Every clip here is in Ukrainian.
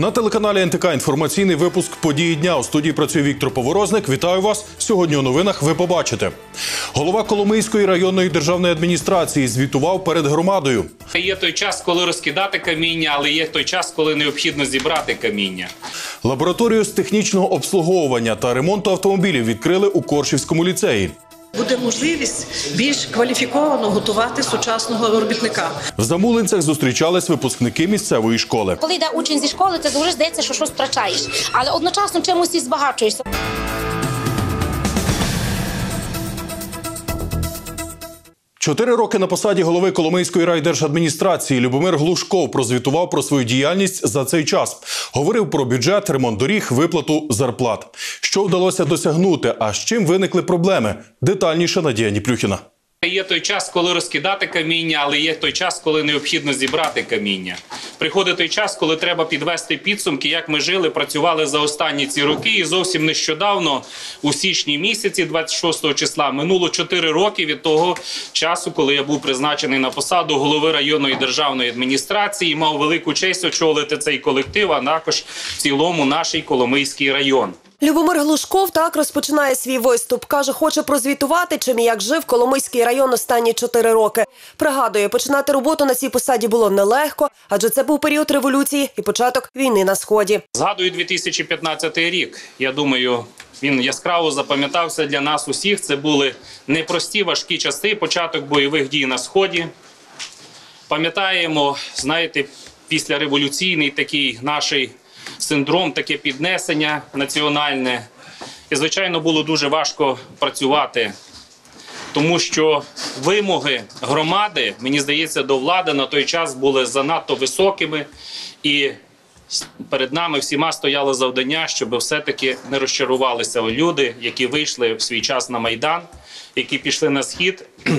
На телеканалі НТК інформаційний випуск події дня. У студії працює Віктор Поворозник. Вітаю вас. Сьогодні у новинах ви побачите. Голова Коломийської районної державної адміністрації звітував перед громадою. Є той час, коли розкидати каміння, але є той час, коли необхідно зібрати каміння. Лабораторію з технічного обслуговування та ремонту автомобілів відкрили у Коршівському ліцеї. Буде можливість більш кваліфіковано готувати сучасного робітника. В Замулинцях зустрічались випускники місцевої школи. Коли йде учень зі школи, це дуже здається, що щось втрачаєш, але одночасно чимось і збагачуєшся. Чотири роки на посаді голови Коломийської райдержадміністрації Любомир Глушков прозвітував про свою діяльність за цей час. Говорив про бюджет, ремонт доріг, виплату зарплат. Що вдалося досягнути, а з чим виникли проблеми? Детальніше Надія Ніплюхіна. Є той час, коли розкидати каміння, але є той час, коли необхідно зібрати каміння. Приходить той час, коли треба підвести підсумки, як ми жили, працювали за останні ці роки. І зовсім нещодавно, у січні місяці, 26 числа, минуло 4 роки від того часу, коли я був призначений на посаду голови районної державної адміністрації, мав велику честь очолити цей колектив, а також в цілому наш Коломийський район. Любомир Глушков так розпочинає свій виступ. Каже, хоче прозвітувати, чим і як жив Коломийський район останні чотири роки. Пригадує, починати роботу на цій посаді було нелегко, адже це був період революції і початок війни на сході. Згадую 2015 рік. Я думаю, він яскраво запам'ятався для нас усіх. Це були непрості важкі часи, початок бойових дій на сході. Пам'ятаємо, знаєте, післяреволюційний такий наш синдром, таке піднесення національне. І, звичайно, було дуже важко працювати, тому що вимоги громади, мені здається, до влади на той час були занадто високими, і перед нами всіма стояло завдання, щоб все-таки не розчарувалися люди, які вийшли в свій час на майдан, які пішли на схід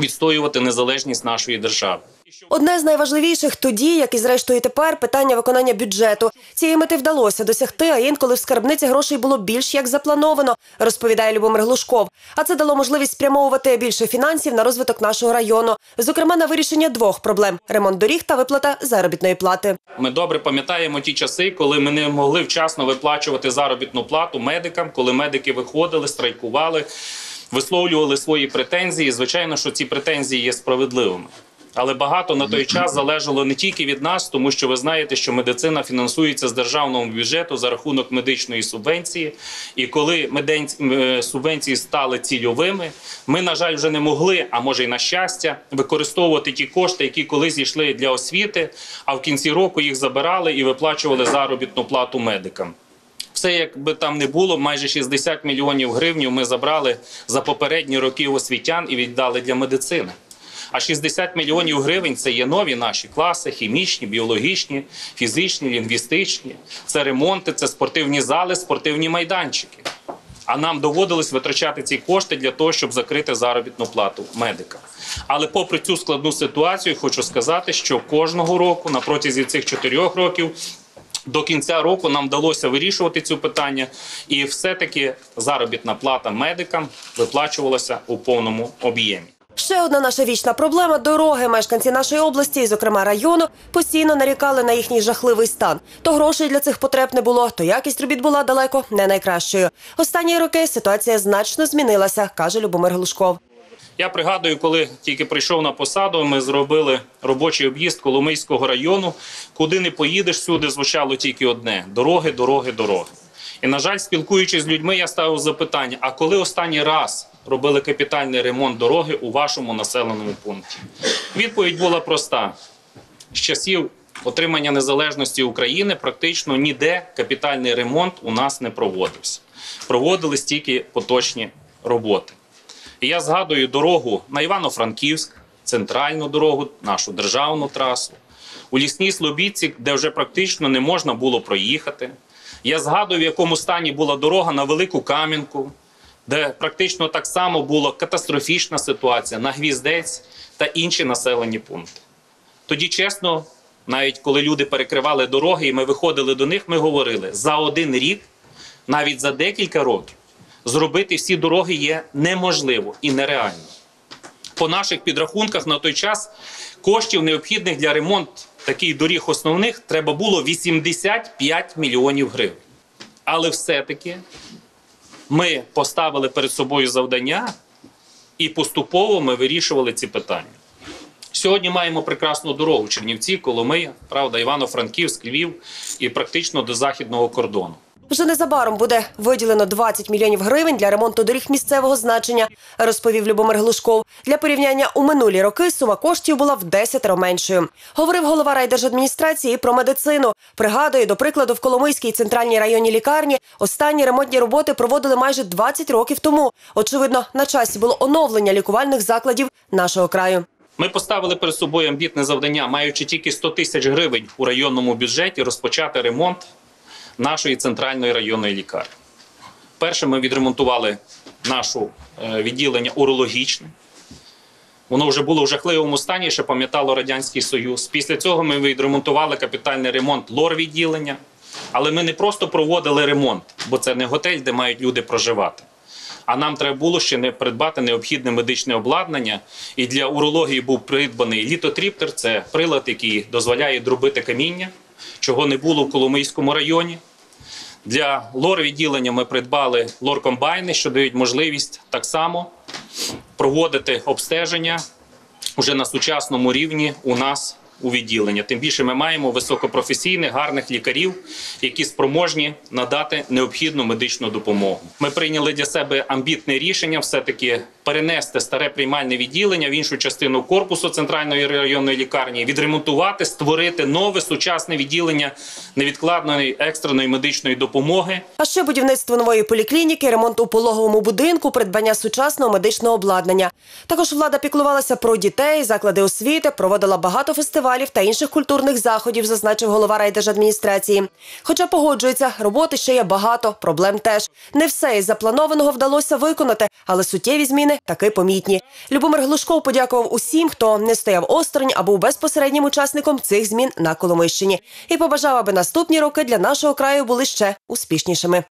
відстоювати незалежність нашої держави. Одне з найважливіших тоді, як і зрештою тепер, питання виконання бюджету. Цієї мети вдалося досягти, а інколи в скарбниці грошей було більш як заплановано, розповідає Любомир Глушков. А це дало можливість спрямовувати більше фінансів на розвиток нашого району, зокрема на вирішення двох проблем: ремонт доріг та виплата заробітної плати. Ми добре пам'ятаємо ті часи, коли ми не могли вчасно виплачувати заробітну плату медикам, коли медики виходили, страйкували, висловлювали свої претензії. Звичайно, що ці претензії є справедливими. Але багато на той час залежало не тільки від нас, тому що ви знаєте, що медицина фінансується з державного бюджету за рахунок медичної субвенції. І коли е, субвенції стали цільовими, ми, на жаль, вже не могли, а може й на щастя, використовувати ті кошти, які колись йшли для освіти, а в кінці року їх забирали і виплачували заробітну плату медикам. Все, як би там не було, майже 60 мільйонів гривень ми забрали за попередні роки освітян і віддали для медицини. А 60 мільйонів гривень це є нові наші класи: хімічні, біологічні, фізичні, лінгвістичні. Це ремонти, це спортивні зали, спортивні майданчики. А нам доводилось витрачати ці кошти для того, щоб закрити заробітну плату медикам. Але попри цю складну ситуацію, хочу сказати, що кожного року, на протязі цих чотирьох років, до кінця року нам вдалося вирішувати цю питання, і все-таки заробітна плата медикам виплачувалася у повному об'ємі. Ще одна наша вічна проблема дороги. Мешканці нашої області, і, зокрема району, постійно нарікали на їхній жахливий стан. То грошей для цих потреб не було, то якість робіт була далеко не найкращою. Останні роки ситуація значно змінилася, каже Любомир Глушков. Я пригадую, коли тільки прийшов на посаду, ми зробили робочий об'їзд Коломийського району. Куди не поїдеш, всюди звучало тільки одне: дороги, дороги, дороги. І, на жаль, спілкуючись з людьми, я ставив запитання: а коли останній раз робили капітальний ремонт дороги у вашому населеному пункті? Відповідь була проста: з часів отримання незалежності України практично ніде капітальний ремонт у нас не проводився. Проводились тільки поточні роботи. І я згадую дорогу на Івано-Франківськ, центральну дорогу, нашу державну трасу, у лісній Слобідці, де вже практично не можна було проїхати. Я згадую, в якому стані була дорога на Велику Кам'янку, де практично так само була катастрофічна ситуація на Гвіздець та інші населені пункти. Тоді, чесно, навіть коли люди перекривали дороги, і ми виходили до них, ми говорили, за один рік, навіть за декілька років, зробити всі дороги є неможливо і нереально. По наших підрахунках на той час коштів, необхідних для ремонту таких доріг основних треба було 85 мільйонів гривень. Але все-таки ми поставили перед собою завдання і поступово ми вирішували ці питання. Сьогодні маємо прекрасну дорогу Чернівці, Коломия, правда, Івано-Франківськ, Львів і практично до західного кордону. Вже незабаром буде виділено 20 мільйонів гривень для ремонту доріг місцевого значення, розповів Любомир Глушков. Для порівняння у минулі роки сума коштів була в 10 меншою. Говорив голова райдержадміністрації про медицину. Пригадує, до прикладу, в Коломийській центральній районній лікарні останні ремонтні роботи проводили майже 20 років тому. Очевидно, на часі було оновлення лікувальних закладів нашого краю. Ми поставили перед собою амбітне завдання, маючи тільки 100 тисяч гривень у районному бюджеті, розпочати ремонт нашої центральної районної лікарні. Перше, ми відремонтували наше відділення урологічне. Воно вже було в жахливому стані, ще пам'ятало Радянський Союз. Після цього ми відремонтували капітальний ремонт лор-відділення. Але ми не просто проводили ремонт, бо це не готель, де мають люди проживати. А нам треба було ще не придбати необхідне медичне обладнання. І для урології був придбаний літотріптер. Це прилад, який дозволяє дробити каміння, чого не було в Коломийському районі. Для лор-відділення ми придбали лор-комбайни, що дають можливість так само проводити обстеження вже на сучасному рівні у нас у відділення. Тим більше ми маємо високопрофесійних, гарних лікарів, які спроможні надати необхідну медичну допомогу. Ми прийняли для себе амбітне рішення все-таки перенести старе приймальне відділення в іншу частину корпусу центральної районної лікарні, відремонтувати, створити нове сучасне відділення невідкладної екстреної медичної допомоги. А ще будівництво нової поліклініки, ремонт у пологовому будинку, придбання сучасного медичного обладнання. Також влада піклувалася про дітей, заклади освіти, проводила багато фестивалів та інших культурних заходів, зазначив голова райдержадміністрації. Хоча погоджується, роботи ще є багато, проблем теж. Не все із запланованого вдалося виконати, але суттєві зміни таки помітні. Любомир Глушков подякував усім, хто не стояв осторонь або безпосереднім учасником цих змін на Коломищині, і побажав, аби наступні роки для нашого краю були ще успішнішими.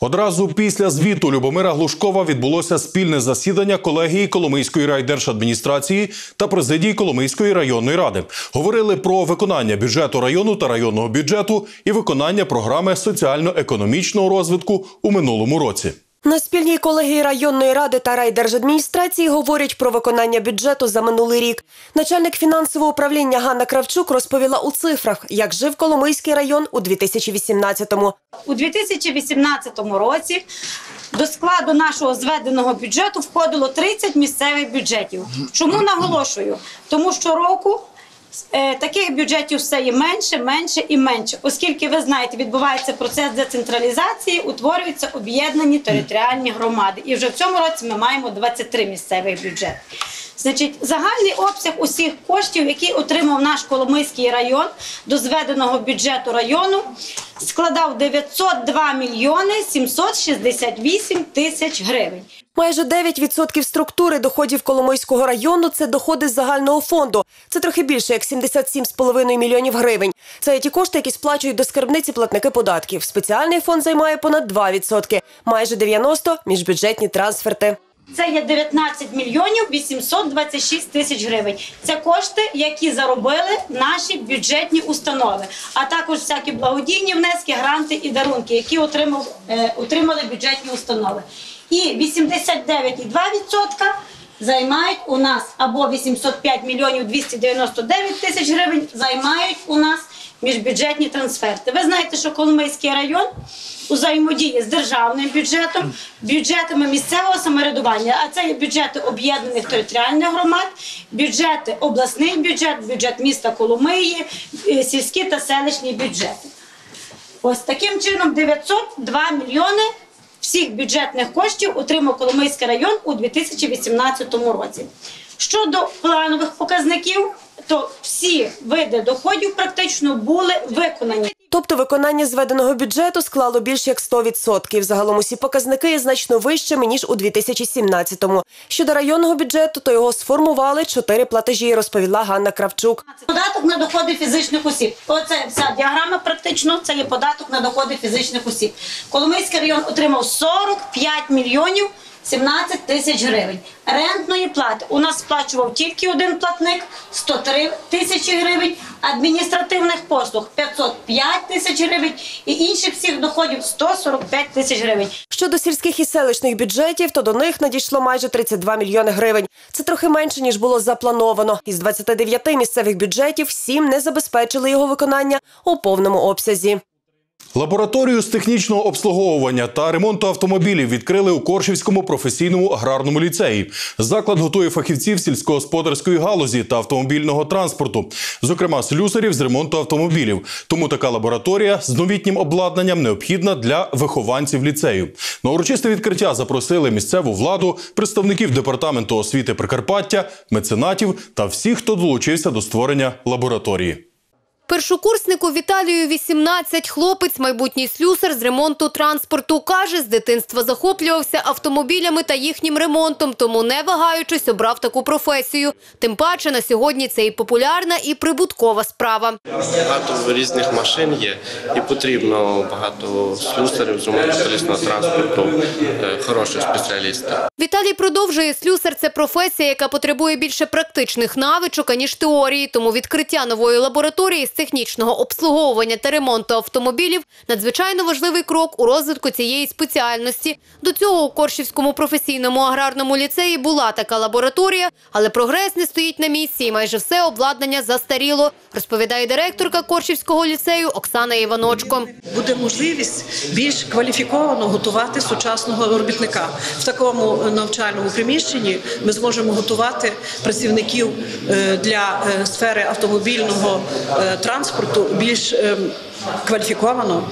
Одразу після звіту Любомира Глушкова відбулося спільне засідання колегії Коломийської райдержадміністрації та президії Коломийської районної ради. Говорили про виконання бюджету району та районного бюджету і виконання програми соціально-економічного розвитку у минулому році. На спільній колегії районної ради та райдержадміністрації говорять про виконання бюджету за минулий рік. Начальник фінансового управління Ганна Кравчук розповіла у цифрах, як жив Коломийський район у 2018-му. У 2018 році до складу нашого зведеного бюджету входило 30 місцевих бюджетів. Чому наголошую? Тому що року таких бюджетів все є менше, менше і менше, оскільки ви знаєте, відбувається процес децентралізації, утворюються об'єднані територіальні громади. І вже в цьому році ми маємо 23 місцевих бюджети. Значить, загальний обсяг усіх коштів, які отримав наш Коломийський район до зведеного бюджету району, складав 902 мільйони 768 тисяч гривень. Майже 9% структури доходів Коломийського району це доходи з загального фонду. Це трохи більше як 77,5 мільйонів гривень. Це є ті кошти, які сплачують до скарбниці платники податків. Спеціальний фонд займає понад 2%, майже 90% – міжбюджетні трансферти. Це є 19 мільйонів 826 тисяч гривень. Це кошти, які заробили наші бюджетні установи, а також всякі благодійні внески, гранти і дарунки, які отримав, е, отримали бюджетні установи. І 89,2% займають у нас або 805 мільйонів 299 тисяч гривень займають у нас міжбюджетні трансферти. Ви знаєте, що Коломийський район у з державним бюджетом, бюджетами місцевого самоврядування, а це є бюджети об'єднаних територіальних громад, бюджети обласний бюджет, бюджет міста Коломиї, е, сільські та селищні бюджети. Ось таким чином 902 мільйони всіх бюджетних коштів отримав Коломийський район у 2018 році. Щодо планових показників, то всі види доходів практично були виконані. Тобто виконання зведеного бюджету склало більш як 100%. Загалом усі показники є значно вищими, ніж у 2017-му. Щодо районного бюджету, то його сформували чотири платежі, розповіла Ганна Кравчук. Податок на доходи фізичних осіб. Оце вся діаграма практично, це є податок на доходи фізичних осіб. Коломийський район отримав 45 мільйонів 17 тисяч гривень. Рентної плати у нас сплачував тільки один платник 103 тисячі гривень, адміністративних послуг 505 тисяч гривень і інших всіх доходів 145 тисяч гривень. Щодо сільських і селищних бюджетів, то до них надійшло майже 32 мільйони гривень. Це трохи менше ніж було заплановано. Із 29 місцевих бюджетів 7 не забезпечили його виконання у повному обсязі. Лабораторію з технічного обслуговування та ремонту автомобілів відкрили у Коршівському професійному аграрному ліцеї. Заклад готує фахівців сільськогосподарської галузі та автомобільного транспорту, зокрема слюсарів з ремонту автомобілів. Тому така лабораторія з новітнім обладнанням необхідна для вихованців ліцею. На урочисте відкриття запросили місцеву владу, представників департаменту освіти Прикарпаття, меценатів та всіх, хто долучився до створення лабораторії. Першокурснику Віталію 18, хлопець, майбутній слюсар з ремонту транспорту. Каже, з дитинства захоплювався автомобілями та їхнім ремонтом, тому не вагаючись обрав таку професію. Тим паче на сьогодні це і популярна, і прибуткова справа. Багато різних машин є, і потрібно багато слюсарів з ремонту колісного транспорту, е, хороших спеціалістів. Віталій продовжує слюсар – це професія, яка потребує більше практичних навичок, аніж теорії. Тому відкриття нової лабораторії технічного обслуговування та ремонту автомобілів – надзвичайно важливий крок у розвитку цієї спеціальності. До цього у Коршівському професійному аграрному ліцеї була така лабораторія, але прогрес не стоїть на місці і майже все обладнання застаріло, розповідає директорка Коршівського ліцею Оксана Іваночко. буде можливість більш кваліфіковано готувати сучасного робітника. В такому е, навчальному приміщенні ми зможемо готувати працівників е, для е, сфери автомобільного е, транспорту більш е, кваліфіковано,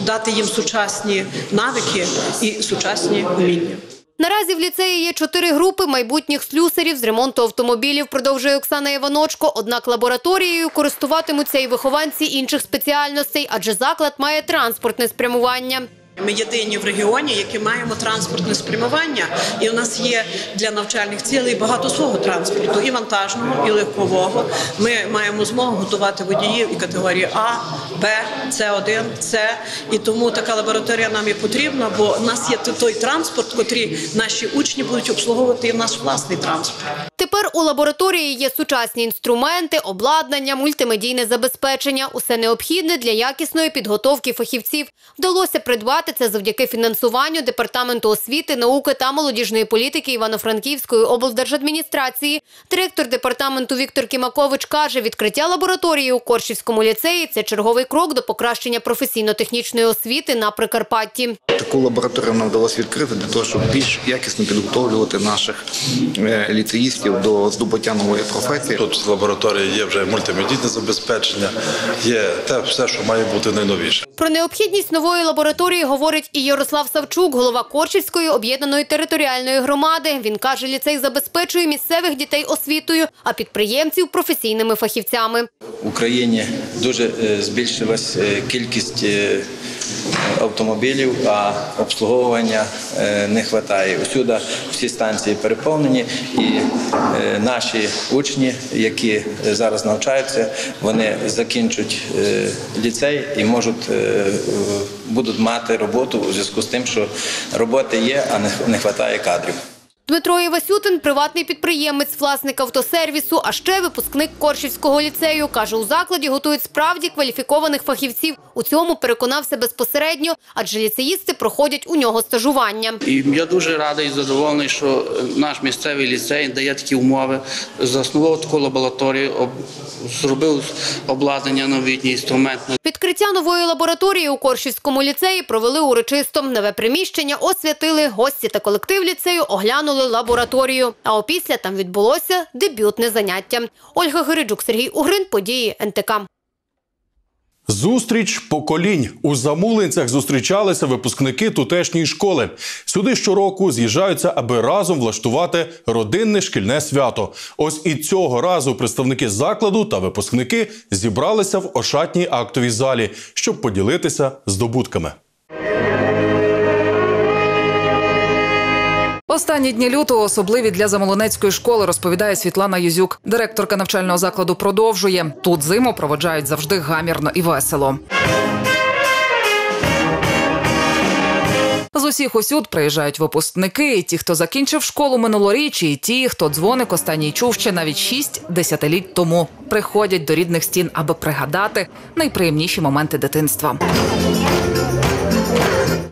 дати їм сучасні навики і сучасні вміння. Наразі в ліцеї є чотири групи майбутніх слюсарів з ремонту автомобілів, продовжує Оксана Іваночко. Однак лабораторією користуватимуться і вихованці інших спеціальностей, адже заклад має транспортне спрямування. Ми єдині в регіоні, які маємо транспортне спрямування, і у нас є для навчальних цілей багато свого транспорту, і вантажного, і легкового. Ми маємо змогу готувати водіїв і категорії А, Б, С1, С. І тому така лабораторія нам і потрібна, бо у нас є той транспорт, котрий наші учні будуть обслуговувати і наш власний транспорт. У лабораторії є сучасні інструменти, обладнання, мультимедійне забезпечення. Усе необхідне для якісної підготовки фахівців. Вдалося придбати це завдяки фінансуванню Департаменту освіти, науки та молодіжної політики Івано-Франківської облдержадміністрації. Директор департаменту Віктор Кімакович каже, відкриття лабораторії у Коршівському ліцеї – це черговий крок до покращення професійно-технічної освіти на Прикарпатті. Таку лабораторію нам вдалося відкрити для того, щоб більш якісно підготовлювати наших е, ліцеїстів до здобуття нової професії. Тут в лабораторії є вже мультимедійне забезпечення, є те все, що має бути найновіше. Про необхідність нової лабораторії говорить і Ярослав Савчук, голова Корчівської об'єднаної територіальної громади. Він каже, ліцей забезпечує місцевих дітей освітою, а підприємців професійними фахівцями. В Україні дуже е, збільшилась е, кількість е, автомобілів, а обслуговування е, не вистачає. Усюди всі станції переповнені, і е, наші учні, які зараз навчаються, вони закінчать е, ліцей і можуть будуть мати роботу у зв'язку з тим, що роботи є, а не вистачає кадрів. Дмитро Івасютин – приватний підприємець, власник автосервісу, а ще випускник Коршівського ліцею. Каже, у закладі готують справді кваліфікованих фахівців. У цьому переконався безпосередньо, адже ліцеїсти проходять у нього стажування. І я дуже радий і задоволений, що наш місцевий ліцей дає такі умови, заснував таку лабораторію, об- зробив обладнання новітнє, інструментне. Відкриття нової лабораторії у Коршівському ліцеї провели урочисто. Нове приміщення освятили, гості та колектив ліцею оглянули лабораторію. А опісля там відбулося дебютне заняття. Ольга Гириджук, Сергій Угрин, події НТК. Зустріч поколінь у замулинцях зустрічалися випускники тутешньої школи. Сюди щороку з'їжджаються, аби разом влаштувати родинне шкільне свято. Ось і цього разу представники закладу та випускники зібралися в ошатній актовій залі, щоб поділитися здобутками. Останні дні лютого особливі для Замолонецької школи, розповідає Світлана Юзюк. Директорка навчального закладу продовжує. Тут зиму проводжають завжди гамірно і весело. З усіх осюд приїжджають випускники, і ті, хто закінчив школу минулоріч, і ті, хто дзвоник останній чув ще навіть шість десятиліть тому, приходять до рідних стін, аби пригадати найприємніші моменти дитинства.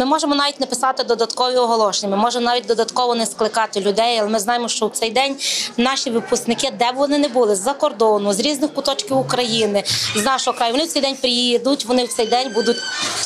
Ми можемо навіть не писати додаткові оголошення. Ми можемо навіть додатково не скликати людей, але ми знаємо, що в цей день наші випускники, де б вони не були, з-за кордону, з різних куточків України, з нашого краю, вони в цей день приїдуть. Вони в цей день будуть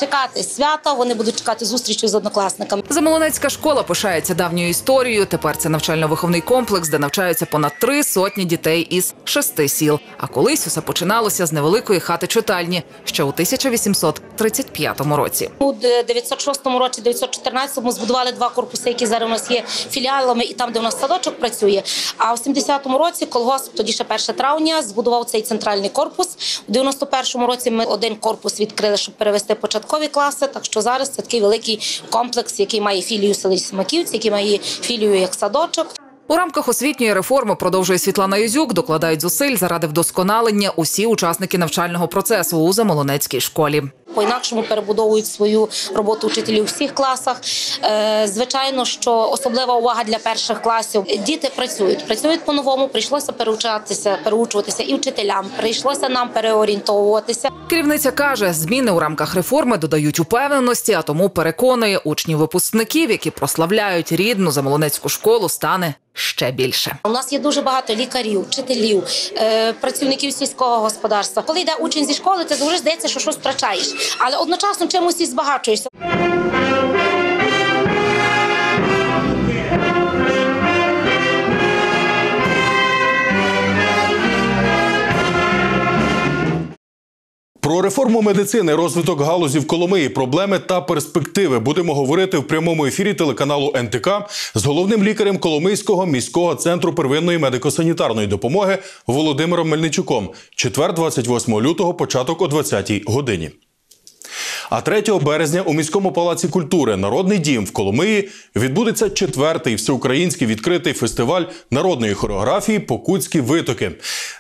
чекати свята, вони будуть чекати зустрічі з однокласниками. Замолонецька школа пишається давньою історією. Тепер це навчально-виховний комплекс, де навчаються понад три сотні дітей із шести сіл. А колись усе починалося з невеликої хати читальні ще у 1835 році. У 906 році, 914 збудували два корпуси, які зараз у нас є філіалами, і там, де у нас садочок працює. А в 70-му році колгосп, тоді ще 1 травня, збудував цей центральний корпус. У 91-му році ми один корпус відкрили, щоб перевести початкові класи. Так що зараз це такий великий комплекс, який має філію селі Смаківці, який має філію як садочок. У рамках освітньої реформи продовжує Світлана Юзюк, докладають зусиль заради вдосконалення усі учасники навчального процесу у Замолонецькій школі. По-інакшому перебудовують свою роботу вчителі у всіх класах. Е, Звичайно, що особлива увага для перших класів. Діти працюють, працюють по-новому. Прийшлося переучатися, переучуватися і вчителям. Прийшлося нам переорієнтовуватися. Керівниця каже, зміни у рамках реформи додають упевненості, а тому переконує учнів випускників, які прославляють рідну Замолонецьку школу, стане ще більше. У нас є дуже багато лікарів, вчителів, е, працівників сільського господарства. Коли йде учень зі школи, це завжди здається, що щось втрачаєш, але одночасно чимось і збагачуєшся. Про реформу медицини, розвиток галузі в Коломиї, проблеми та перспективи будемо говорити в прямому ефірі телеканалу НТК з головним лікарем Коломийського міського центру первинної медико-санітарної допомоги Володимиром Мельничуком. Четвер, 28 лютого, початок о 20-й годині. А 3 березня у міському палаці культури Народний дім в Коломиї відбудеться четвертий всеукраїнський відкритий фестиваль народної хореографії Покутські витоки.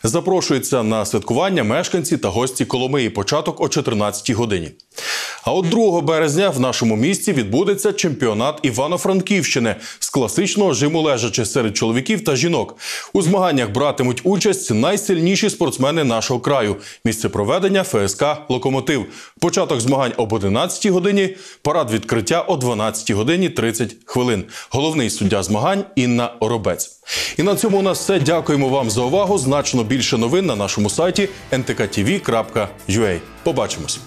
Запрошуються на святкування мешканці та гості Коломиї. Початок о 14 годині. А от 2 березня в нашому місті відбудеться чемпіонат Івано-Франківщини з класичного жиму лежачи серед чоловіків та жінок. У змаганнях братимуть участь найсильніші спортсмени нашого краю. Місце проведення ФСК Локомотив. Початок змагань об 11 годині, парад відкриття о 12 годині 30 хвилин. Головний суддя змагань Інна Оробець. І на цьому у нас все. Дякуємо вам за увагу. Значно більше новин на нашому сайті ntktv.ua. Побачимось.